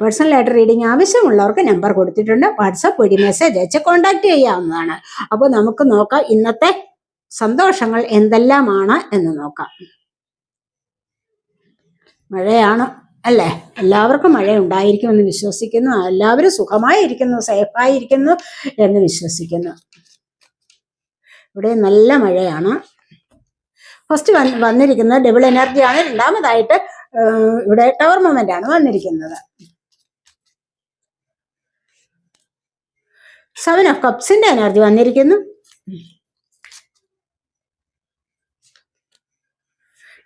പേഴ്സണലായിട്ട് റീഡിംഗ് ആവശ്യമുള്ളവർക്ക് നമ്പർ കൊടുത്തിട്ടുണ്ട്. വാട്സപ്പ് വഴി മെസ്സേജ് അയച്ച് കോൺടാക്ട് ചെയ്യാവുന്നതാണ്. അപ്പോൾ നമുക്ക് നോക്കാം ഇന്നത്തെ സന്തോഷങ്ങൾ എന്തെല്ലാമാണ് എന്ന് നോക്കാം. മഴയാണ് അല്ലേ? എല്ലാവർക്കും മഴ ഉണ്ടായിരിക്കുമെന്ന് വിശ്വസിക്കുന്നു. എല്ലാവരും സുഖമായിരിക്കുന്നു സേഫായിരിക്കുന്നു എന്ന് വിശ്വസിക്കുന്നു. ഇവിടെ നല്ല മഴയാണ്. ഫസ്റ്റ് വന്നിരിക്കുന്നത് ഡബിൾ എനർജിയാണ് രണ്ടാമതായിട്ട് ഇവിടെ ടവർ മൊമെന്റ് ആണ് വന്നിരിക്കുന്നത്. സെവൻ ഓഫ് കപ്സിന്റെ എനർജി വന്നിരിക്കുന്നു.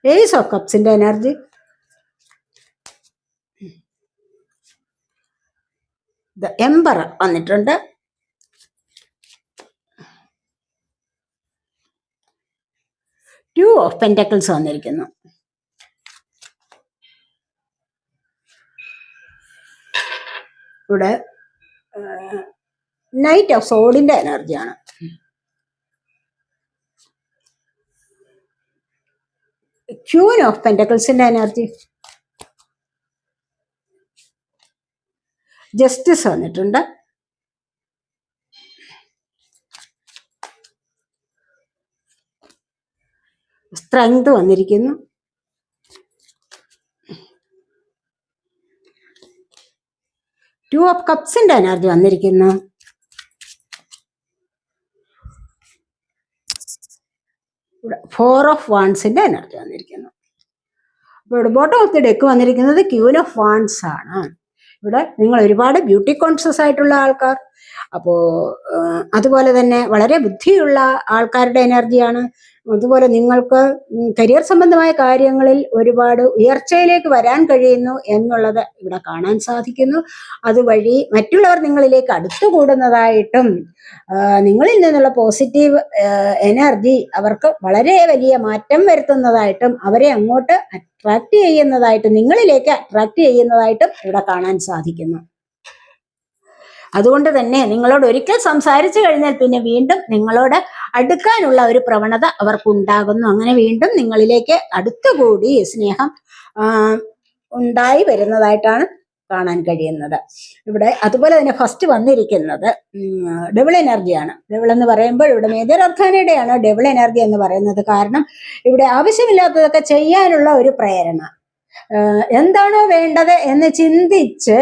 ഏസ് ഓഫ് കപ്സിന്റെ എനർജി എംബർ വന്നിട്ടുണ്ട്. ടു ഓഫ് പെന്റക്കിൾസ് വന്നിരിക്കുന്നു. ഇവിടെ നൈറ്റ് ഓഫ് സോഡിന്റെ എനർജിയാണ് ക്യൂൻ ഓഫ് പെന്റക്കിൾസിന്റെ എനർജി ജസ്റ്റിസ് വന്നിട്ടുണ്ട്. സ്ട്രെങ്ത് വന്നിരിക്കുന്നു. ടു ഓഫ് കപ്സിന്റെ എനർജി വന്നിരിക്കുന്നു. ഇവിടെ ഫോർ ഓഫ് വാൺസിന്റെ എനർജി വന്നിരിക്കുന്നു. അപ്പോൾ ഇവിടെ ബോട്ടം ഓഫ് ദി ഡെക്ക് വന്നിരിക്കുന്നത് ക്യൂൻ ഓഫ് വാൺസ് ആണ്. ഇവിടെ നിങ്ങൾ ഒരുപാട് ബ്യൂട്ടി കോൺഷ്യസ് ആയിട്ടുള്ള ആൾക്കാർ അപ്പോൾ അതുപോലെ തന്നെ വളരെ ബുദ്ധിയുള്ള ആൾക്കാരുടെ എനർജിയാണ്. അതുപോലെ നിങ്ങൾക്ക് കരിയർ സംബന്ധമായ കാര്യങ്ങളിൽ ഒരുപാട് ഉയർച്ചയിലേക്ക് വരാൻ കഴിയുന്നു എന്നുള്ളത് ഇവിടെ കാണാൻ സാധിക്കുന്നു. അതുവഴി മറ്റുള്ളവർ നിങ്ങളിലേക്ക് അടുത്തുകൂടുന്നതായിട്ടും കൂടുന്നതായിട്ടും നിങ്ങളിൽ നിന്നുള്ള പോസിറ്റീവ് എനർജി അവർക്ക് വളരെ വലിയ മാറ്റം വരുത്തുന്നതായിട്ടും അവരെ അങ്ങോട്ട് അട്രാക്ട് ചെയ്യുന്നതായിട്ടും നിങ്ങളിലേക്ക് അട്രാക്ട് ചെയ്യുന്നതായിട്ടും ഇവിടെ കാണാൻ സാധിക്കുന്നു. അതുകൊണ്ട് തന്നെ നിങ്ങളോട് ഒരിക്കൽ സംസാരിച്ചു കഴിഞ്ഞാൽ പിന്നെ വീണ്ടും നിങ്ങളോട് അടുക്കാനുള്ള ഒരു പ്രവണത അവർക്കുണ്ടാകുന്നു. അങ്ങനെ വീണ്ടും നിങ്ങളിലേക്ക് അടുത്തുകൂടി സ്നേഹം ഉണ്ടായി വരുന്നതായിട്ടാണ് കാണാൻ കഴിയുന്നത്. ഇവിടെ അതുപോലെ തന്നെ ഫസ്റ്റ് വന്നിരിക്കുന്നത് ഡബിൾ എനർജിയാണ് ഡബിൾ എന്ന് പറയുമ്പോൾ ഇവിടെ മേജർ അർത്ഥാനയുടെയാണ് ഡബിൾ എനർജി എന്ന് പറയുന്നത്. കാരണം ഇവിടെ ആവശ്യമില്ലാത്തതൊക്കെ ചെയ്യാനുള്ള ഒരു പ്രേരണ. എന്താണോ വേണ്ടത് എന്ന് ചിന്തിച്ച്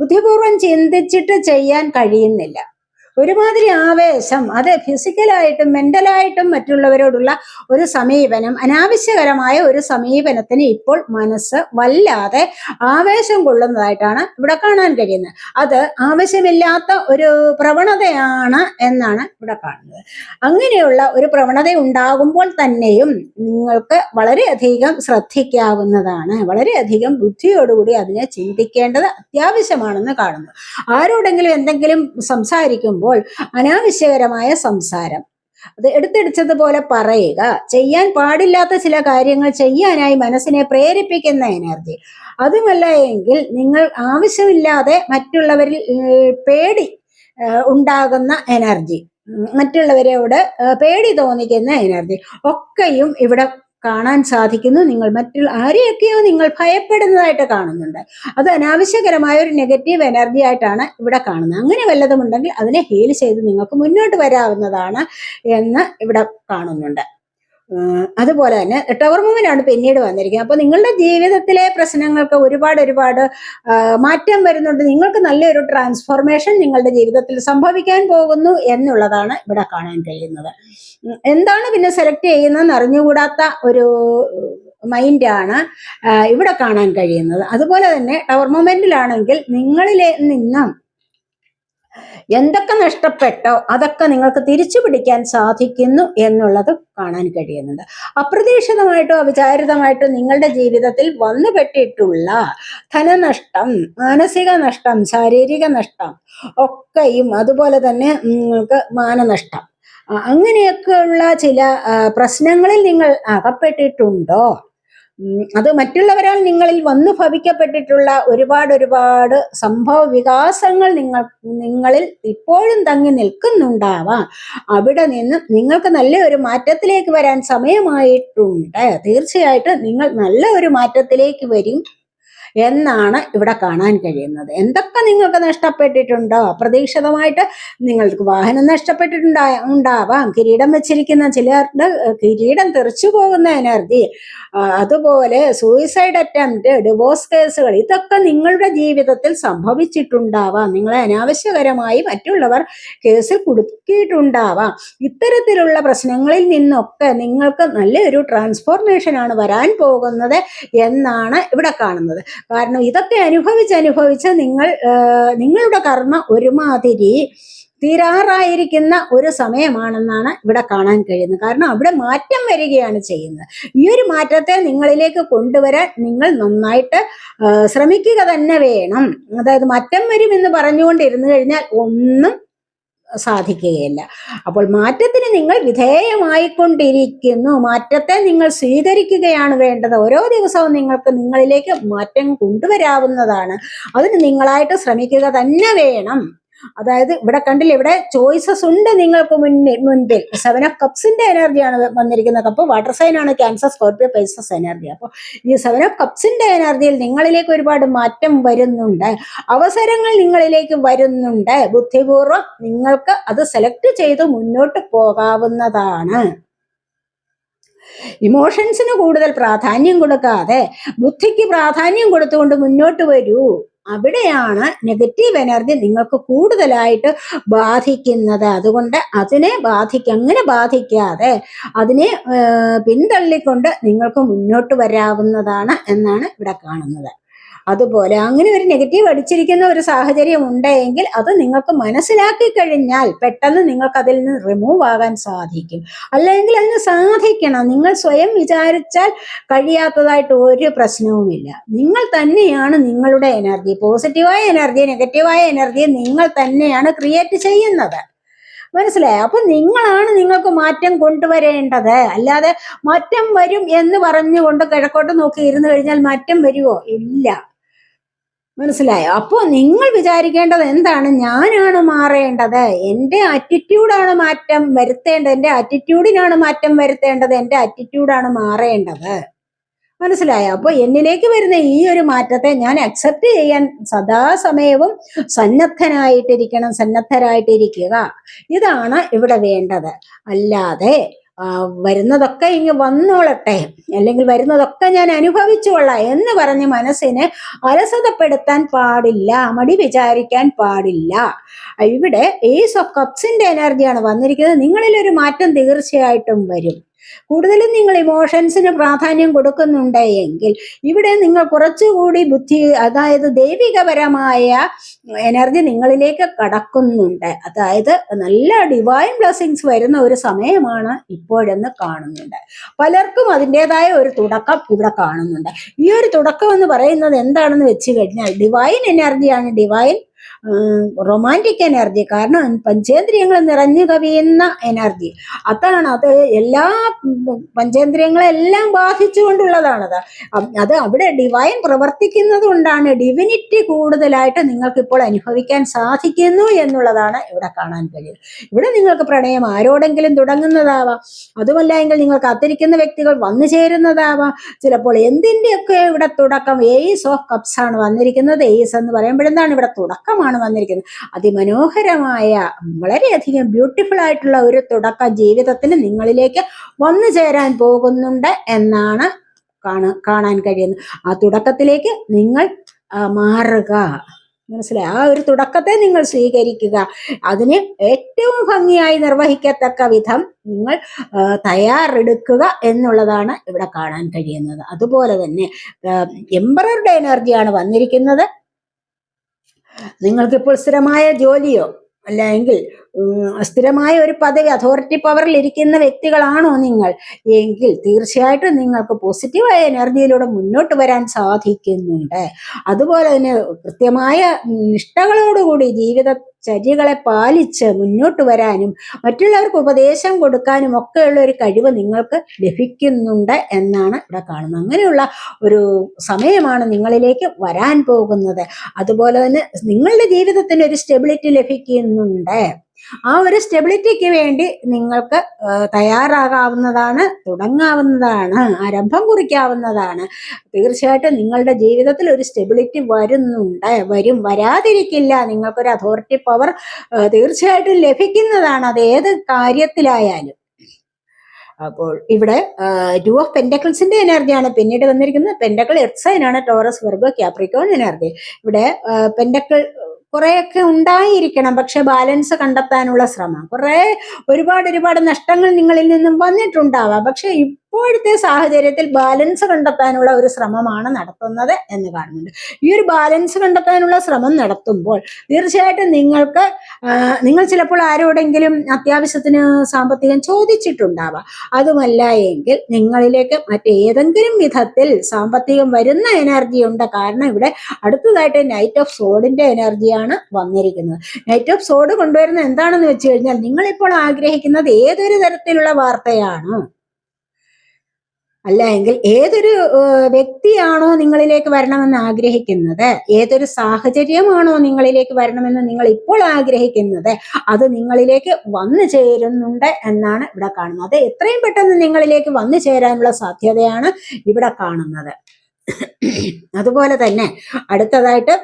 ബുദ്ധിപൂർവം ചിന്തിച്ചിട്ട് ചെയ്യാൻ കഴിയുന്നില്ല. ഒരുമാതിരി ആവേശം അത് ഫിസിക്കലായിട്ടും മെന്റലായിട്ടും മറ്റുള്ളവരോടുള്ള ഒരു സമീപനം അനാവശ്യകരമായ ഒരു സമീപനത്തിന് ഇപ്പോൾ മനസ്സ് വല്ലാതെ ആവേശം കൊള്ളുന്നതായിട്ടാണ് ഇവിടെ കാണാൻ കഴിയുന്നത്. അത് ആവശ്യമില്ലാത്ത ഒരു പ്രവണതയാണ് എന്നാണ് ഇവിടെ കാണുന്നത്. അങ്ങനെയുള്ള ഒരു പ്രവണത ഉണ്ടാകുമ്പോൾ തന്നെയും നിങ്ങൾക്ക് വളരെയധികം ശ്രദ്ധിക്കാവുന്നതാണ്. വളരെയധികം ബുദ്ധിയോടുകൂടി അതിനെ ചിന്തിക്കേണ്ടത് അത്യാവശ്യമാണെന്ന് കാണുന്നു. ആരോടെങ്കിലും എന്തെങ്കിലും സംസാരിക്കുമ്പോൾ അനാവശ്യകരമായ സംസാരം. അത് എടുത്തിടിച്ചതുപോലെ പറയുക. ചെയ്യാൻ പാടില്ലാത്ത ചില കാര്യങ്ങൾ ചെയ്യാനായി മനസ്സിനെ പ്രേരിപ്പിക്കുന്ന എനർജി. അതുമല്ല എങ്കിൽ നിങ്ങൾ ആവശ്യമില്ലാതെ മറ്റുള്ളവരിൽ പേടി ഉണ്ടാകുന്ന എനർജി. മറ്റുള്ളവരോട് പേടി തോന്നിക്കുന്ന എനർജി. ഒക്കെയും ഇവിടെ കാണാൻ സാധിക്കുന്നു. നിങ്ങൾ മറ്റുള്ള ആരെയൊക്കെയോ നിങ്ങൾ ഭയപ്പെടുന്നതായിട്ട് കാണുന്നുണ്ട്. അത് അനാവശ്യകരമായ ഒരു നെഗറ്റീവ് എനർജി ആയിട്ടാണ് ഇവിടെ കാണുന്നത്. അങ്ങനെ വല്ലതും ഉണ്ടെങ്കിൽ അതിനെ ഹീൽ ചെയ്ത് നിങ്ങൾക്ക് മുന്നോട്ട് വരാവുന്നതാണ് എന്ന് ഇവിടെ കാണുന്നുണ്ട്. അതുപോലെ തന്നെ ടവർ മൂവിനാണ് പിന്നീട് വന്നിരിക്കുന്നത്. അപ്പൊ നിങ്ങളുടെ ജീവിതത്തിലെ പ്രശ്നങ്ങൾക്ക് ഒരുപാട് ഒരുപാട് മാറ്റം വരുന്നുണ്ട്. നിങ്ങൾക്ക് നല്ലൊരു ട്രാൻസ്ഫോർമേഷൻ നിങ്ങളുടെ ജീവിതത്തിൽ സംഭവിക്കാൻ പോകുന്നു എന്നുള്ളതാണ് ഇവിടെ കാണാൻ കഴിയുന്നത്. എന്താണ് പിന്നെ സെലക്ട് ചെയ്യുന്നതെന്ന് അറിഞ്ഞുകൂടാത്ത ഒരു മൈൻഡാണ് ഇവിടെ കാണാൻ കഴിയുന്നത്. അതുപോലെ തന്നെ ടവർ മൊമെന്റിലാണെങ്കിൽ നിങ്ങളിലെ നിന്നും എന്തൊക്കെ നഷ്ടപ്പെട്ടോ അതൊക്കെ നിങ്ങൾക്ക് തിരിച്ചു പിടിക്കാൻ സാധിക്കുന്നു എന്നുള്ളത് കാണാൻ കഴിയുന്നുണ്ട് അപ്രതീക്ഷിതമായിട്ടോ അവിചാരിതമായിട്ടോ നിങ്ങളുടെ ജീവിതത്തിൽ വന്നുപെട്ടിട്ടുള്ള ധനനഷ്ടം മാനസിക നഷ്ടം ശാരീരിക നഷ്ടം ഒക്കെയും അതുപോലെ തന്നെ നിങ്ങൾക്ക് മാനനഷ്ടം. അങ്ങനെയൊക്കെയുള്ള ചില പ്രശ്നങ്ങളിൽ നിങ്ങൾ അകപ്പെട്ടിട്ടുണ്ടോ? അത് മറ്റുള്ളവരാൽ നിങ്ങളിൽ വന്നു ഭവിക്കപ്പെട്ടിട്ടുള്ള ഒരുപാട് ഒരുപാട് സംഭവ വികാസങ്ങൾ നിങ്ങൾ നിങ്ങളിൽ ഇപ്പോഴും തങ്ങി നിൽക്കുന്നുണ്ടാവാം. അവിടെ നിന്ന് നിങ്ങൾക്ക് നല്ല ഒരു മാറ്റത്തിലേക്ക് വരാൻ സമയമായിട്ടുണ്ട്. തീർച്ചയായിട്ടും നിങ്ങൾ നല്ല ഒരു മാറ്റത്തിലേക്ക് വരും. എന്നാണ് ഇവിടെ കാണാൻ കഴിയുന്നത്. എന്തൊക്കെ നിങ്ങൾക്ക് നഷ്ടപ്പെട്ടിട്ടുണ്ടോ? അപ്രതീക്ഷിതമായിട്ട് നിങ്ങൾക്ക് വാഹനം നഷ്ടപ്പെട്ടിട്ടുണ്ടാ ഉണ്ടാവാം. കിരീടം വെച്ചിരിക്കുന്ന ചിലരുടെ കിരീടം തെറിച്ചു പോകുന്ന എനർജി അതുപോലെ സൂയിസൈഡ് അറ്റംപ്റ്റ് ഡിവോഴ്സ് കേസുകൾ ഇതൊക്കെ നിങ്ങളുടെ ജീവിതത്തിൽ സംഭവിച്ചിട്ടുണ്ടാവാം. നിങ്ങളെ അനാവശ്യകരമായി മറ്റുള്ളവർ കേസിൽ കുടുക്കിയിട്ടുണ്ടാവാം. ഇത്തരത്തിലുള്ള പ്രശ്നങ്ങളിൽ നിന്നൊക്കെ നിങ്ങൾക്ക് നല്ലൊരു ട്രാൻസ്ഫോർമേഷൻ ആണ് വരാൻ പോകുന്നത് എന്നാണ് ഇവിടെ കാണുന്നത്. കാരണം ഇതൊക്കെ അനുഭവിച്ച് അനുഭവിച്ച് നിങ്ങൾ നിങ്ങളുടെ കർമ്മ ഒരുമാതിരി തീരാറായിരിക്കുന്ന ഒരു സമയമാണെന്നാണ് ഇവിടെ കാണാൻ കഴിയുന്നത്. കാരണം അവിടെ മാറ്റം വരികയാണ് ചെയ്യുന്നത്. ഈ ഒരു മാറ്റത്തെ നിങ്ങളിലേക്ക് കൊണ്ടുവരാൻ നിങ്ങൾ നന്നായിട്ട് ശ്രമിക്കുക തന്നെ വേണം. അതായത് മാറ്റം വരും എന്ന് പറഞ്ഞുകൊണ്ടിരുന്നു കഴിഞ്ഞാൽ ഒന്നും സാധിക്കുകയില്ല. അപ്പോൾ മാറ്റത്തിന് നിങ്ങൾ വിധേയമായിക്കൊണ്ടിരിക്കുന്നു. മാറ്റത്തെ നിങ്ങൾ സ്വീകരിക്കുകയാണ് വേണ്ടത്. ഓരോ ദിവസവും നിങ്ങൾക്ക് നിങ്ങളിലേക്ക് മാറ്റം കൊണ്ടുവരാവുന്നതാണ്. അതിന് നിങ്ങളായിട്ട് ശ്രമിക്കുക തന്നെ വേണം. അതായത് ഇവിടെ കണ്ടില്ല ഇവിടെ ചോയ്സസ് ഉണ്ട് നിങ്ങൾക്ക് മുന്നിൽ മുൻപിൽ. സെവൻ ഓഫ് കപ്സിന്റെ എനർജിയാണ് വന്നിരിക്കുന്ന കപ്പ് വാട്ടർ സൈൻ ആണ് ക്യാൻസർ സ്കോർപ്പിയോ പൈസസ് എനർജി അപ്പോൾ ഈ സെവൻ ഓഫ് കപ്സിന്റെ എനർജിയിൽ നിങ്ങളിലേക്ക് ഒരുപാട് മാറ്റം വരുന്നുണ്ട്. അവസരങ്ങൾ നിങ്ങളിലേക്ക് വരുന്നുണ്ട്. ബുദ്ധിപൂർവം നിങ്ങൾക്ക് അത് സെലക്ട് ചെയ്ത് മുന്നോട്ട് പോകാവുന്നതാണ്. ഇമോഷൻസിന് കൂടുതൽ പ്രാധാന്യം കൊടുക്കാതെ ബുദ്ധിക്ക് പ്രാധാന്യം കൊടുത്തുകൊണ്ട് മുന്നോട്ട് വരൂ. അവിടെയാണ് നെഗറ്റീവ് എനർജി നിങ്ങൾക്ക് കൂടുതലായിട്ട് ബാധിക്കുന്നത്. അതുകൊണ്ട് അതിനെ ബാധിക്ക അങ്ങനെ ബാധിക്കാതെ അതിനെ പിന്തള്ളിക്കൊണ്ട് നിങ്ങൾക്ക് മുന്നോട്ട് വരാവുന്നതാണ് എന്നാണ് ഇവിടെ കാണുന്നത്. അതുപോലെ അങ്ങനെ ഒരു നെഗറ്റീവ് അടിച്ചിരിക്കുന്ന ഒരു സാഹചര്യം ഉണ്ടെങ്കിൽ അത് നിങ്ങൾക്ക് മനസ്സിലാക്കി കഴിഞ്ഞാൽ പെട്ടെന്ന് നിങ്ങൾക്ക് അതിൽ നിന്ന് റിമൂവ് ആകാൻ സാധിക്കും. അല്ലെങ്കിൽ അതിന് സാധിക്കണം. നിങ്ങൾ സ്വയം വിചാരിച്ചാൽ കഴിയാത്തതായിട്ട് ഒരു പ്രശ്നവുമില്ല. നിങ്ങൾ തന്നെയാണ് നിങ്ങളുടെ എനർജി പോസിറ്റീവായ എനർജി നെഗറ്റീവായ എനർജി നിങ്ങൾ തന്നെയാണ് ക്രിയേറ്റ് ചെയ്യുന്നത്. മനസ്സിലായി? അപ്പൊ നിങ്ങളാണ് നിങ്ങൾക്ക് മാറ്റം കൊണ്ടുവരേണ്ടത്. അല്ലാതെ മാറ്റം വരും എന്ന് പറഞ്ഞുകൊണ്ട് കിഴക്കോട്ട് നോക്കി ഇരുന്ന് കഴിഞ്ഞാൽ മാറ്റം വരുമോ ഇല്ല. മനസ്സിലായോ? അപ്പോൾ നിങ്ങൾ വിചാരിക്കേണ്ടത് എന്താണ്? ഞാനാണ് മാറേണ്ടത്. എന്റെ ആറ്റിറ്റ്യൂഡാണ് മാറ്റം വരുത്തേണ്ടത്. എന്റെ ആറ്റിറ്റ്യൂഡിനാണ് മാറ്റം വരുത്തേണ്ടത്. എന്റെ ആറ്റിറ്റ്യൂഡാണ് മാറേണ്ടത്. മനസ്സിലായോ? അപ്പോൾ എന്നിലേക്ക് വരുന്ന ഈ ഒരു മാറ്റത്തെ ഞാൻ അക്സെപ്റ്റ് ചെയ്യാൻ സദാസമയവും സന്നദ്ധനായിട്ടിരിക്കണം സന്നദ്ധരായിട്ടിരിക്കുക. ഇതാണ് ഇവിടെ വേണ്ടത്. അല്ലാതെ വരുന്നതൊക്കെ ഇങ്ങ് വന്നോളട്ടെ. അല്ലെങ്കിൽ വരുന്നതൊക്കെ ഞാൻ അനുഭവിച്ചുകൊള്ളാം എന്ന് പറഞ്ഞ് മനസ്സിനെ അലസതപ്പെടുത്താൻ പാടില്ല മടി വിചാരിക്കാൻ പാടില്ല. ഇവിടെ ഏസ് ഓഫ് കപ്സിന്റെ എനർജിയാണ് വന്നിരിക്കുന്നത്. നിങ്ങളിൽ ഒരു മാറ്റം തീർച്ചയായിട്ടും വരും. കൂടുതലും നിങ്ങൾ ഇമോഷൻസിന് പ്രാധാന്യം കൊടുക്കുന്നുണ്ട് എങ്കിൽ ഇവിടെ നിങ്ങൾ കുറച്ചുകൂടി ബുദ്ധി അതായത് ദൈവികപരമായ എനർജി നിങ്ങളിലേക്ക് കടക്കുന്നുണ്ട്. അതായത് നല്ല ഡിവൈൻ ബ്ലെസ്സിങ്സ് വരുന്ന ഒരു സമയമാണ് ഇപ്പോഴെന്ന് കാണുന്നുണ്ട്. പലർക്കും അതിന്റെതായ ഒരു തുടക്കം ഇവിടെ കാണുന്നുണ്ട്. ഈ ഒരു തുടക്കം എന്ന് പറയുന്നത് എന്താണെന്ന് വെച്ച് കഴിഞ്ഞാൽ ഡിവൈൻ എനർജിയാണ് ഡിവൈൻ റൊമാന്റിക് എനർജി കാരണം പഞ്ചേന്ദ്രിയങ്ങൾ നിറഞ്ഞു കവിയുന്ന എനർജി അതാണ് അത് എല്ലാ പഞ്ചേന്ദ്രിയങ്ങളെല്ലാം ബാധിച്ചുകൊണ്ടുള്ളതാണത്. അത് അവിടെ ഡിവൈൻ പ്രവർത്തിക്കുന്നത് കൊണ്ടാണ് ഡിവിനിറ്റി കൂടുതലായിട്ട് നിങ്ങൾക്ക് ഇപ്പോൾ അനുഭവിക്കാൻ സാധിക്കുന്നു എന്നുള്ളതാണ് ഇവിടെ കാണാൻ കഴിയുന്നത്. ഇവിടെ നിങ്ങൾക്ക് പ്രണയം ആരോടെങ്കിലും തുടങ്ങുന്നതാവാം. അതുമല്ല എങ്കിൽ നിങ്ങൾ കാത്തിരിക്കുന്ന വ്യക്തികൾ വന്നു ചേരുന്നതാവാം. ചിലപ്പോൾ എന്തിന്റെയൊക്കെ ഇവിടെ തുടക്കം എയ്സ് ഓഫ് കപ്സ് ആണ് വന്നിരിക്കുന്നത്. എയ്സ് എന്ന് പറയുമ്പോഴെന്താണ് ഇവിടെ തുടക്കമാണ്? വന്നിരിക്കുന്നത്. അതിമനോഹരമായ വളരെയധികം ബ്യൂട്ടിഫുൾ ആയിട്ടുള്ള ഒരു തുടക്ക ജീവിതത്തിന് നിങ്ങളിലേക്ക് വന്നു ചേരാൻ പോകുന്നുണ്ട് എന്നാണ് കാണ കാണാൻ കഴിയുന്നത്. ആ തുടക്കത്തിലേക്ക് നിങ്ങൾ മാറുക. മനസ്സിലായി? ആ ഒരു തുടക്കത്തെ നിങ്ങൾ സ്വീകരിക്കുക. അതിന് ഏറ്റവും ഭംഗിയായി നിർവഹിക്കത്തക്ക വിധം നിങ്ങൾ തയ്യാറെടുക്കുക എന്നുള്ളതാണ് ഇവിടെ കാണാൻ കഴിയുന്നത്. അതുപോലെ തന്നെ എംബററുടെ എനർജിയാണ് വന്നിരിക്കുന്നത്. നിങ്ങൾക്കിപ്പോൾ സ്ഥിരമായ ജോലിയോ അല്ലെങ്കിൽ സ്ഥിരമായ ഒരു പദവി അതോറിറ്റി പവറിൽ ഇരിക്കുന്ന വ്യക്തികളാണോ നിങ്ങൾ? എങ്കിൽ തീർച്ചയായിട്ടും നിങ്ങൾക്ക് പോസിറ്റീവായ എനർജിയിലൂടെ മുന്നോട്ട് വരാൻ സാധിക്കുന്നുണ്ട്. അതുപോലെ തന്നെ കൃത്യമായ നിഷ്ഠകളോടുകൂടി ജീവിതചര്യകളെ പാലിച്ച് മുന്നോട്ട് വരാനും മറ്റുള്ളവർക്ക് ഉപദേശം കൊടുക്കാനും ഒക്കെയുള്ള ഒരു കഴിവ് നിങ്ങൾക്ക് ലഭിക്കുന്നുണ്ട് എന്നാണ് ഇവിടെ കാണുന്നത്. അങ്ങനെയുള്ള ഒരു സമയമാണ് നിങ്ങളിലേക്ക് വരാൻ പോകുന്നത്. അതുപോലെ തന്നെ നിങ്ങളുടെ ജീവിതത്തിന് ഒരു സ്റ്റെബിലിറ്റി ലഭിക്കുന്നുണ്ട്. ആ ഒരു സ്റ്റെബിലിറ്റിക്ക് വേണ്ടി നിങ്ങൾക്ക് തയ്യാറാകാവുന്നതാണ് തുടങ്ങാവുന്നതാണ് ആരംഭം കുറിക്കാവുന്നതാണ്. തീർച്ചയായിട്ടും നിങ്ങളുടെ ജീവിതത്തിൽ ഒരു സ്റ്റെബിലിറ്റി വരുന്നുണ്ട് വരും വരാതിരിക്കില്ല. നിങ്ങൾക്കൊരു അതോറിറ്റി പവർ തീർച്ചയായിട്ടും ലഭിക്കുന്നതാണ് അത് ഏത് കാര്യത്തിലായാലും. അപ്പോൾ ഇവിടെ ടു ഓഫ് പെൻഡക്കിൾസിന്റെ എനർജിയാണ് പിന്നീട് വന്നിരിക്കുന്നത്. പെൻഡക്കിൾ എർസൈനാണ് ടോറസ് വെർഗോ ക്യാപ്രിക്കോൺ എനർജി ഇവിടെ പെൻഡക്കിൾ കുറേയൊക്കെ ഉണ്ടായിരിക്കണം പക്ഷെ ബാലൻസ് കണ്ടെത്താനുള്ള ശ്രമം. കുറെ ഒരുപാട് ഒരുപാട് നഷ്ടങ്ങൾ നിങ്ങളിൽ നിന്നും വന്നിട്ടുണ്ടാവാം. പക്ഷെ ഇപ്പോഴത്തെ സാഹചര്യത്തിൽ ബാലൻസ് കണ്ടെത്താനുള്ള ഒരു ശ്രമമാണ് നടത്തുന്നത് എന്ന് കാണുന്നുണ്ട്. ഈ ഒരു ബാലൻസ് കണ്ടെത്താനുള്ള ശ്രമം നടത്തുമ്പോൾ തീർച്ചയായിട്ടും നിങ്ങൾക്ക് നിങ്ങൾ ചിലപ്പോൾ ആരോടെങ്കിലും അത്യാവശ്യത്തിന് സാമ്പത്തികം ചോദിച്ചിട്ടുണ്ടാവാം. അതുമല്ല എങ്കിൽ നിങ്ങളിലേക്ക് മറ്റേതെങ്കിലും വിധത്തിൽ സാമ്പത്തികം വരുന്ന എനർജി ഉണ്ട്. കാരണം ഇവിടെ അടുത്തതായിട്ട് നൈറ്റ് ഓഫ് സോഡിന്റെ എനർജിയാണ് വന്നിരിക്കുന്നത്. നൈറ്റ് ഓഫ് സോഡ് കൊണ്ടുവരുന്ന എന്താണെന്ന് വെച്ച് കഴിഞ്ഞാൽ നിങ്ങളിപ്പോൾ ആഗ്രഹിക്കുന്നത് ഏതൊരു തരത്തിലുള്ള വാർത്തയാണോ? അല്ല എങ്കിൽ ഏതൊരു വ്യക്തിയാണോ നിങ്ങളിലേക്ക് വരണമെന്ന് ആഗ്രഹിക്കുന്നത്? ഏതൊരു സാഹചര്യമാണോ നിങ്ങളിലേക്ക് വരണമെന്ന് നിങ്ങൾ ഇപ്പോൾ ആഗ്രഹിക്കുന്നത്? അത് നിങ്ങളിലേക്ക് വന്നു ചേരുന്നുണ്ട് എന്നാണ് ഇവിടെ കാണുന്നത്. എത്രയും പെട്ടെന്ന് നിങ്ങളിലേക്ക് വന്നു ചേരാനുള്ള സാധ്യതയാണ് ഇവിടെ കാണുന്നത്. അതുപോലെ തന്നെ അടുത്തതായിട്ട്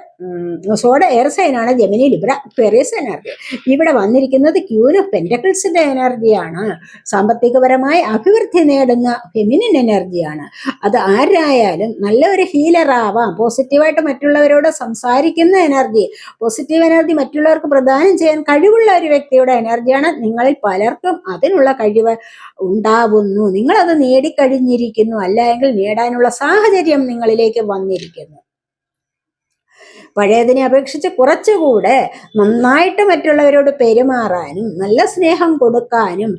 സോഡ എയർ സൈനാണ് ജെമിനി ലിബ്ര ക്വേറിയസ് എനർജി. ഇവിടെ വന്നിരിക്കുന്നത് ക്യൂൻ ഓഫ് പെന്റക്കിൾസിന്റെ എനർജിയാണ്. സാമ്പത്തികപരമായി അഭിവൃദ്ധി നേടുന്ന ഫെമിനിൻ എനർജിയാണ്. അത് ആരായാലും നല്ല ഒരു ഹീലർ ആവാം. പോസിറ്റീവായിട്ട് മറ്റുള്ളവരോട് സംസാരിക്കുന്ന എനർജി. പോസിറ്റീവ് എനർജി മറ്റുള്ളവർക്ക് പ്രദാനം ചെയ്യാൻ കഴിവുള്ള ഒരു വ്യക്തിയുടെ എനർജിയാണ്. നിങ്ങളിൽ പലർക്കും അതിനുള്ള കഴിവ് ഉണ്ടാവുന്നു. നിങ്ങളത് നേടിക്കഴിഞ്ഞിരിക്കുന്നു. അല്ലെങ്കിൽ നേടാനുള്ള സാഹചര്യം നിങ്ങളിലേക്ക് വന്നിരിക്കുന്നു. പഴയതിനെ അപേക്ഷിച്ച് കുറച്ചുകൂടെ നന്നായിട്ട് മറ്റുള്ളവരോട് പെരുമാറാനും നല്ല സ്നേഹം കൊടുക്കാനും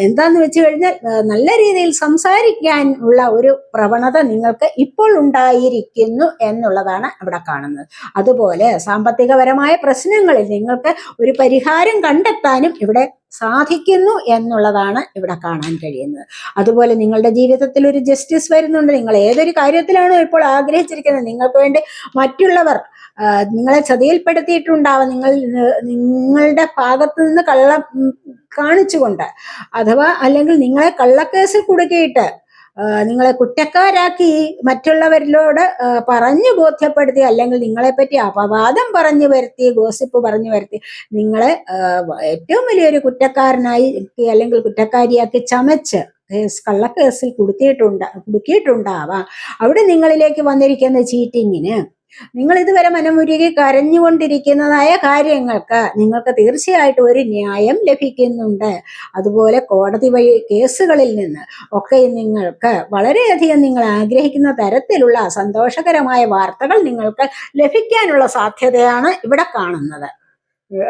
എന്താന്ന് വെച്ച് കഴിഞ്ഞാൽ നല്ല രീതിയിൽ സംസാരിക്കാൻ ഉള്ള ഒരു പ്രവണത നിങ്ങൾക്ക് ഇപ്പോൾ ഉണ്ടായിരിക്കുന്നു എന്നുള്ളതാണ് അവിടെ കാണുന്നത്. അതുപോലെ സാമ്പത്തികപരമായ പ്രശ്നങ്ങളിൽ നിങ്ങൾക്ക് ഒരു പരിഹാരം കണ്ടെത്താനും ഇവിടെ സാധിക്കുന്നു എന്നുള്ളതാണ് ഇവിടെ കാണാൻ കഴിയുന്നത്. അതുപോലെ നിങ്ങളുടെ ജീവിതത്തിൽ ഒരു ജസ്റ്റിസ് വരുന്നുണ്ട്. നിങ്ങൾ ഏതൊരു കാര്യത്തിലാണോ ഇപ്പോൾ ആഗ്രഹിച്ചിരിക്കുന്നത്. നിങ്ങൾക്ക് വേണ്ടി മറ്റുള്ളവർ നിങ്ങളെ ചതിയിൽപ്പെടുത്തിയിട്ടുണ്ടാവാം നിങ്ങൾ നിങ്ങളുടെ ഭാഗത്ത് നിന്ന് കള്ളം കാണിച്ചുകൊണ്ട്. അഥവാ അല്ലെങ്കിൽ നിങ്ങളെ കള്ളക്കേസിൽ കുടുക്കിയിട്ട് നിങ്ങളെ കുറ്റക്കാരാക്കി മറ്റുള്ളവരിലോട് പറഞ്ഞു ബോധ്യപ്പെടുത്തി അല്ലെങ്കിൽ നിങ്ങളെപ്പറ്റി അപവാദം പറഞ്ഞു വരുത്തി ഗോസിപ്പ് പറഞ്ഞു വരുത്തി നിങ്ങളെ ഏറ്റവും വലിയൊരു കുറ്റക്കാരനായി അല്ലെങ്കിൽ കുറ്റക്കാരിയാക്കി ചമച്ച് കേസ് കള്ളക്കേസിൽ കുടുക്കിയിട്ടുണ്ട് കുടുക്കിയിട്ടുണ്ടാവാം. അവിടെ നിങ്ങളിലേക്ക് വന്നിരിക്കുന്ന ചീറ്റിങ്ങിന് നിങ്ങൾ ഇതുവരെ മനമുരുകി കരഞ്ഞുകൊണ്ടിരിക്കുന്നതായ കാര്യങ്ങൾക്ക് നിങ്ങൾക്ക് തീർച്ചയായിട്ടും ഒരു ന്യായം ലഭിക്കുന്നുണ്ട്. അതുപോലെ കോടതി വഴി കേസുകളിൽ നിന്ന് ഒക്കെ നിങ്ങൾക്ക് വളരെയധികം നിങ്ങൾ ആഗ്രഹിക്കുന്ന തരത്തിലുള്ള സന്തോഷകരമായ വാർത്തകൾ നിങ്ങൾക്ക് ലഭിക്കാനുള്ള സാധ്യതയാണ് ഇവിടെ കാണുന്നത്.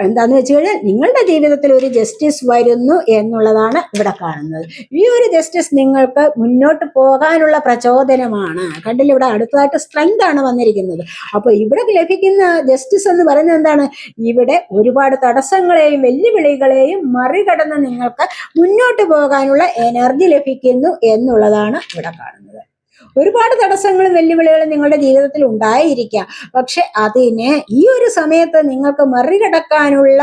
എന്താന്ന് വെച്ച് കഴിഞ്ഞാൽ നിങ്ങളുടെ ജീവിതത്തിൽ ഒരു ജസ്റ്റിസ് വരുന്നു എന്നുള്ളതാണ് ഇവിടെ കാണുന്നത്. ഈ ഒരു ജസ്റ്റിസ് നിങ്ങൾക്ക് മുന്നോട്ട് പോകാനുള്ള പ്രചോദനമാണ്. കണ്ടില്ല? ഇവിടെ അടുത്തതായിട്ട് സ്ട്രെങ്ത് ആണ് വന്നിരിക്കുന്നത്. അപ്പൊ ഇവിടെ ലഭിക്കുന്ന ജസ്റ്റിസ് എന്ന് പറയുന്നത് എന്താണ്? ഇവിടെ ഒരുപാട് തടസ്സങ്ങളെയും വെല്ലുവിളികളെയും മറികടന്ന് നിങ്ങൾക്ക് മുന്നോട്ട് പോകാനുള്ള എനർജി ലഭിക്കുന്നു എന്നുള്ളതാണ് ഇവിടെ കാണുന്നത്. ഒരുപാട് തടസ്സങ്ങളും വെല്ലുവിളികളും നിങ്ങളുടെ ജീവിതത്തിൽ ഉണ്ടായിരിക്കാം. പക്ഷെ അതിനെ ഈ ഒരു സമയത്ത് നിങ്ങൾക്ക് മറികടക്കാനുള്ള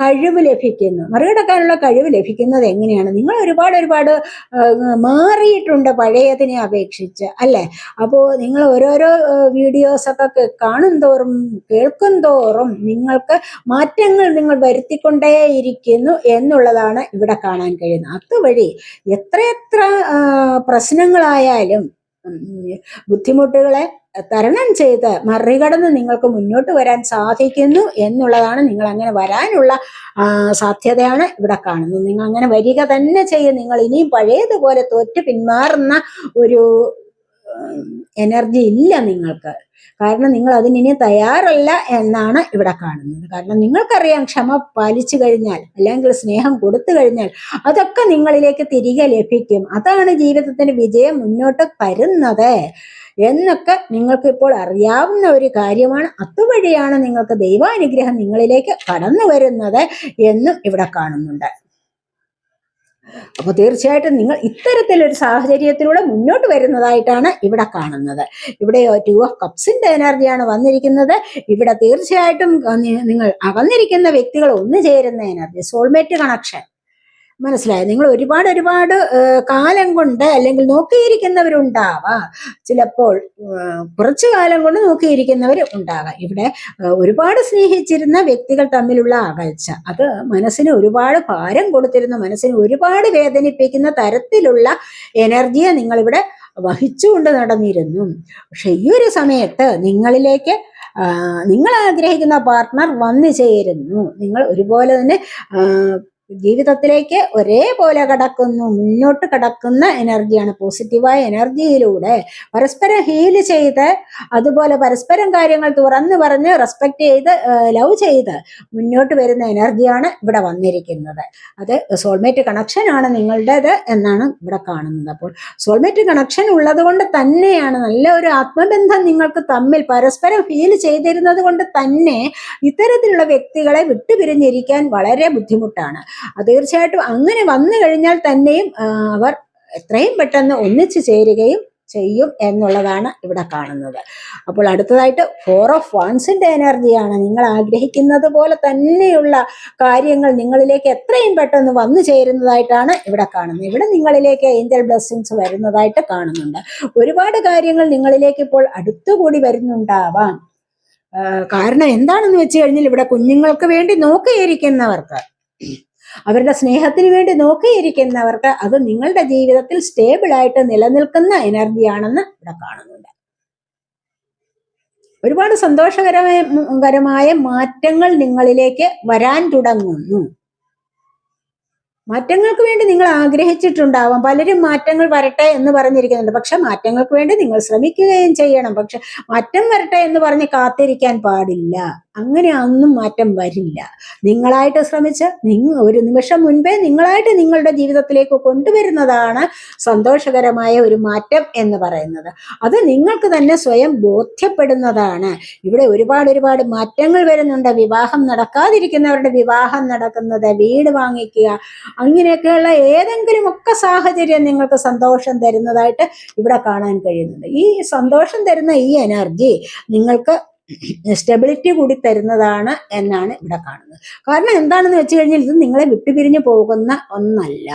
കഴിവ് ലഭിക്കുന്നു. മറികടക്കാനുള്ള കഴിവ് ലഭിക്കുന്നത് എങ്ങനെയാണ്? നിങ്ങൾ ഒരുപാട് ഒരുപാട് മാറിയിട്ടുണ്ട് പഴയതിനെ അപേക്ഷിച്ച് അല്ലേ? അപ്പോൾ നിങ്ങൾ ഓരോരോ വീഡിയോസ് ഒക്കെ കാണും തോറും കേൾക്കും തോറും നിങ്ങൾക്ക് മാറ്റങ്ങൾ നിങ്ങൾ വരുത്തിക്കൊണ്ടേയിരിക്കുന്നു എന്നുള്ളതാണ് ഇവിടെ കാണാൻ കഴിയുന്നത്. അതുവഴി എത്രയെത്ര പ്രശ്നങ്ങളായാലും ബുദ്ധിമുട്ടുകളെ തരണം ചെയ്ത് മറികടന്ന് നിങ്ങൾക്ക് മുന്നോട്ട് വരാൻ സാധിക്കുന്നു എന്നുള്ളതാണ് നിങ്ങൾ അങ്ങനെ വരാനുള്ള സാധ്യതയാണ് ഇവിടെ കാണുന്നത്. നിങ്ങൾ അങ്ങനെ വരിക തന്നെ ചെയ്യും. നിങ്ങൾ ഇനിയും പഴയതുപോലെ തോറ്റ് പിന്മാറുന്ന ഒരു എനർജി ഇല്ല നിങ്ങൾക്ക്. കാരണം നിങ്ങൾ അതിനിനി തയ്യാറല്ല എന്നാണ് ഇവിടെ കാണുന്നത്. കാരണം നിങ്ങൾക്കറിയാം ക്ഷമ പാലിച്ചു കഴിഞ്ഞാൽ അല്ലെങ്കിൽ സ്നേഹം കൊടുത്തു കഴിഞ്ഞാൽ അതൊക്കെ നിങ്ങളിലേക്ക് തിരികെ ലഭിക്കും. അതാണ് ജീവിതത്തിന് വിജയം മുന്നോട്ട് തരുന്നത് എന്നൊക്കെ നിങ്ങൾക്ക് ഇപ്പോൾ അറിയാവുന്ന ഒരു കാര്യമാണ്. അതുവഴിയാണ് നിങ്ങൾക്ക് ദൈവാനുഗ്രഹം നിങ്ങളിലേക്ക് കടന്നു വരുന്നത് എന്നും ഇവിടെ കാണുന്നുണ്ട്. അപ്പൊ തീർച്ചയായിട്ടും നിങ്ങൾ ഇത്തരത്തിലൊരു സാഹചര്യത്തിലൂടെ മുന്നോട്ട് വരുന്നതായിട്ടാണ് ഇവിടെ കാണുന്നത്. ഇവിടെ ടു ഓഫ് കപ്സിന്റെ എനർജിയാണ് വന്നിരിക്കുന്നത്. ഇവിടെ തീർച്ചയായിട്ടും നിങ്ങൾ അകന്നിരിക്കുന്ന വ്യക്തികൾ ഒന്നു ചേരുന്ന എനർജി സോൾമേറ്റ് കണക്ഷൻ മനസ്സിലായോ? നിങ്ങൾ ഒരുപാട് ഒരുപാട് കാലം കൊണ്ട് അല്ലെങ്കിൽ നോക്കിയിരിക്കുന്നവരുണ്ടാവാം. ചിലപ്പോൾ കുറച്ചു കാലം കൊണ്ട് നോക്കിയിരിക്കുന്നവർ ഉണ്ടാകാം ഇവിടെ ഒരുപാട് സ്നേഹിച്ചിരുന്ന വ്യക്തികൾ തമ്മിലുള്ള അകൽച്ച. അത് മനസ്സിന് ഒരുപാട് ഭാരം കൊടുത്തിരുന്ന. മനസ്സിന് ഒരുപാട് വേദനിപ്പിക്കുന്ന തരത്തിലുള്ള എനർജിയെ നിങ്ങളിവിടെ വഹിച്ചുകൊണ്ട് നടന്നിരുന്നു. പക്ഷെ ഈ ഒരു സമയത്ത് നിങ്ങളിലേക്ക് നിങ്ങൾ ആഗ്രഹിക്കുന്ന പാർട്ട്ണർ വന്നു ചേരുന്നു. നിങ്ങൾ ഒരുപോലെ തന്നെ ജീവിതത്തിലേക്ക് ഒരേപോലെ കടക്കുന്നു മുന്നോട്ട് കടക്കുന്ന എനർജിയാണ് പോസിറ്റീവായ എനർജിയിലൂടെ. പരസ്പരം ഹീൽ ചെയ്ത് അതുപോലെ പരസ്പരം കാര്യങ്ങൾ തുറന്നു പറഞ്ഞ് റെസ്പെക്ട് ചെയ്ത് ലവ് ചെയ്ത് മുന്നോട്ട് വരുന്ന എനർജിയാണ് ഇവിടെ വന്നിരിക്കുന്നത്. അത് സോൾമേറ്റ് കണക്ഷൻ ആണ് നിങ്ങളുടേത് എന്നാണ് ഇവിടെ കാണുന്നത്. അപ്പോൾ സോൾമേറ്റ് കണക്ഷൻ ഉള്ളത് കൊണ്ട് തന്നെയാണ് നല്ല ഒരു ആത്മബന്ധം നിങ്ങൾക്ക് തമ്മിൽ പരസ്പരം ഫീൽ ചെയ്തിരുന്നത് കൊണ്ട് തന്നെ ഇത്തരത്തിലുള്ള വ്യക്തികളെ വിട്ടുപിരിഞ്ഞിരിക്കാൻ വളരെ ബുദ്ധിമുട്ടാണ്. തീർച്ചയായിട്ടും അങ്ങനെ വന്നു കഴിഞ്ഞാൽ തന്നെയും അവർ എത്രയും പെട്ടെന്ന് ഒന്നിച്ചു ചേരുകയും ചെയ്യും എന്നുള്ളതാണ് ഇവിടെ കാണുന്നത്. അപ്പോൾ അടുത്തതായിട്ട് ഫോർ ഓഫ് വൺസിന്റെ എനർജിയാണ്. നിങ്ങൾ ആഗ്രഹിക്കുന്നത് പോലെ തന്നെയുള്ള കാര്യങ്ങൾ നിങ്ങളിലേക്ക് എത്രയും പെട്ടെന്ന് വന്നു ചേരുന്നതായിട്ടാണ് ഇവിടെ കാണുന്നത്. ഇവിടെ നിങ്ങളിലേക്ക് ഏഞ്ചൽ ബ്ലെസ്സിങ്സ് വരുന്നതായിട്ട് കാണുന്നുണ്ട്. ഒരുപാട് കാര്യങ്ങൾ നിങ്ങളിലേക്ക് ഇപ്പോൾ അടുത്തുകൂടി വരുന്നുണ്ടാവാം. കാരണം എന്താണെന്ന് വെച്ച് കഴിഞ്ഞാൽ ഇവിടെ കുഞ്ഞുങ്ങൾക്ക് വേണ്ടി നോക്കിയിരിക്കുന്നവർക്ക് അവരുടെ സ്നേഹത്തിന് വേണ്ടി നോക്കിയിരിക്കുന്നവർക്ക് അത് നിങ്ങളുടെ ജീവിതത്തിൽ സ്റ്റേബിൾ ആയിട്ട് നിലനിൽക്കുന്ന എനർജിയാണെന്ന് ഇവിടെ കാണുന്നുണ്ട്. ഒരുപാട് സന്തോഷകരമായ കരമായ മാറ്റങ്ങൾ നിങ്ങളിലേക്ക് വരാൻ തുടങ്ങുന്നു. മാറ്റങ്ങൾക്ക് വേണ്ടി നിങ്ങൾ ആഗ്രഹിച്ചിട്ടുണ്ടാവാം. പലരും മാറ്റങ്ങൾ വരട്ടെ എന്ന് പറഞ്ഞിരിക്കുന്നുണ്ട്. പക്ഷെ മാറ്റങ്ങൾക്ക് വേണ്ടി നിങ്ങൾ ശ്രമിക്കുകയും ചെയ്യണം. പക്ഷെ മാറ്റം വരട്ടെ എന്ന് പറഞ്ഞ് കാത്തിരിക്കാൻ പാടില്ല. അങ്ങനെ ഒന്നും മാറ്റം വരില്ല. നിങ്ങളായിട്ട് ശ്രമിച്ച് നിങ്ങ ഒരു നിമിഷം മുൻപേ നിങ്ങളായിട്ട് നിങ്ങളുടെ ജീവിതത്തിലേക്ക് കൊണ്ടുവരുന്നതാണ് സന്തോഷകരമായ ഒരു മാറ്റം എന്ന് പറയുന്നത്. അത് നിങ്ങൾക്ക് തന്നെ സ്വയം ബോധ്യപ്പെടുന്നതാണ്. ഇവിടെ ഒരുപാട് ഒരുപാട് മാറ്റങ്ങൾ വരുന്നുണ്ട്. വിവാഹം നടക്കാതിരിക്കുന്നവരുടെ വിവാഹം നടക്കുന്നത് വീട് വാങ്ങിക്കുക അങ്ങനെയൊക്കെയുള്ള ഏതെങ്കിലും ഒക്കെ സാഹചര്യം നിങ്ങൾക്ക് സന്തോഷം തരുന്നതായിട്ട് ഇവിടെ കാണാൻ കഴിയുന്നുണ്ട്. ഈ സന്തോഷം തരുന്ന ഈ എനർജി നിങ്ങൾക്ക് സ്റ്റെബിലിറ്റി കൂടി തരുന്നതാണ് എന്നാണ് ഇവിടെ കാണുന്നത്. കാരണം എന്താണെന്ന് വെച്ച് കഴിഞ്ഞാൽ ഇത് നിങ്ങളെ വിട്ടുപിരിഞ്ഞു പോകുന്ന ഒന്നല്ല.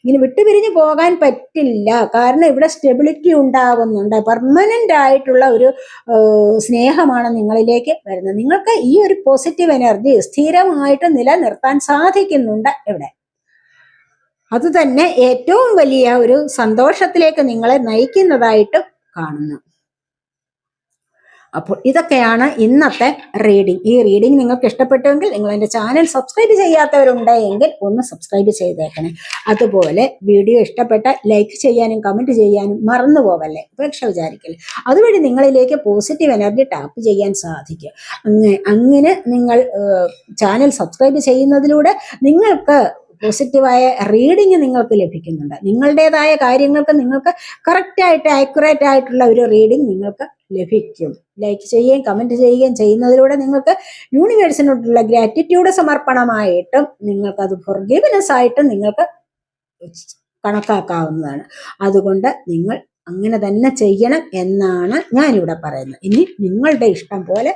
ഇങ്ങനെ വിട്ടുപിരിഞ്ഞു പോകാൻ പറ്റില്ല. കാരണം ഇവിടെ സ്റ്റെബിലിറ്റി ഉണ്ടാകുന്നുണ്ട്. പെർമനന്റ് ആയിട്ടുള്ള ഒരു സ്നേഹമാണ് നിങ്ങളിലേക്ക് വരുന്നത്. നിങ്ങൾക്ക് ഈ ഒരു പോസിറ്റീവ് എനർജി സ്ഥിരമായിട്ട് നിലനിർത്താൻ സാധിക്കുന്നുണ്ട് ഇവിടെ. അത് തന്നെ ഏറ്റവും വലിയ ഒരു സന്തോഷത്തിലേക്ക് നിങ്ങളെ നയിക്കുന്നതായിട്ട് കാണുന്നു. അപ്പോൾ ഇതൊക്കെയാണ് ഇന്നത്തെ റീഡിംഗ് ഈ റീഡിംഗ് നിങ്ങൾക്ക് ഇഷ്ടപ്പെട്ടുവെങ്കിൽ നിങ്ങൾ എന്റെ ചാനൽ സബ്സ്ക്രൈബ് ചെയ്യാത്തവരുണ്ടെങ്കിൽ ഒന്ന് സബ്സ്ക്രൈബ് ചെയ്തേക്കണേ. അതുപോലെ വീഡിയോ ഇഷ്ടപ്പെട്ട ലൈക്ക് ചെയ്യാനും കമന്റ് ചെയ്യാനും മറന്നു പോവല്ലേ? ഉപേക്ഷ വിചാരിക്കല്ലേ അതുവഴി നിങ്ങളിലേക്ക് പോസിറ്റീവ് എനർജി ടാപ്പ് ചെയ്യാൻ സാധിക്കും. അങ്ങനെ അങ്ങനെ നിങ്ങൾ ചാനൽ സബ്സ്ക്രൈബ് ചെയ്യുന്നതിലൂടെ നിങ്ങൾക്ക് പോസിറ്റീവായ റീഡിങ് നിങ്ങൾക്ക് ലഭിക്കുന്നുണ്ട്. നിങ്ങളുടേതായ കാര്യങ്ങൾക്ക് നിങ്ങൾക്ക് കറക്റ്റായിട്ട് ആക്യുറേറ്റ് ആയിട്ടുള്ള ഒരു റീഡിങ് നിങ്ങൾക്ക് ലഭിക്കും. ലൈക്ക് ചെയ്യുകയും കമന്റ് ചെയ്യുകയും ചെയ്യുന്നതിലൂടെ നിങ്ങൾക്ക് യൂണിവേഴ്സിനോടുള്ള ഗ്രാറ്റിറ്റ്യൂഡ് സമർപ്പണമായിട്ടും നിങ്ങൾക്ക് അത് ഫൊർഗീവ്നെസ് ആയിട്ടും നിങ്ങൾക്ക് കണക്കാക്കാവുന്നതാണ്. അതുകൊണ്ട് നിങ്ങൾ അങ്ങനെ തന്നെ ചെയ്യണം എന്നാണ് ഞാനിവിടെ പറയുന്നത്. ഇനി നിങ്ങളുടെ ഇഷ്ടം പോലെ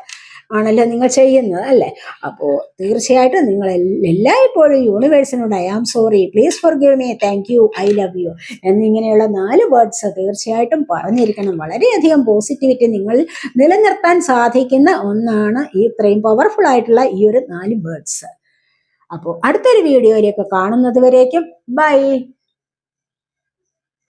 ആണല്ലോ നിങ്ങൾ ചെയ്യുന്നത് അല്ലേ? അപ്പോൾ തീർച്ചയായിട്ടും നിങ്ങൾ എല്ലായ്പ്പോഴും യൂണിവേഴ്സിനോട് I am sorry please forgive me thank you I love you എന്നിങ്ങനെയുള്ള നാല് വേർഡ്സ് തീർച്ചയായിട്ടും പറഞ്ഞിരിക്കണം. വളരെയധികം പോസിറ്റിവിറ്റി നിങ്ങൾ നിലനിർത്താൻ സാധിക്കുന്ന ഒന്നാണ് ഈ ഇത്രയും പവർഫുൾ ആയിട്ടുള്ള ഈ ഒരു നാല് വേർഡ്സ് അപ്പോൾ അടുത്തൊരു വീഡിയോയിലേക്ക് കാണുന്നത് വരേക്കും. ബൈ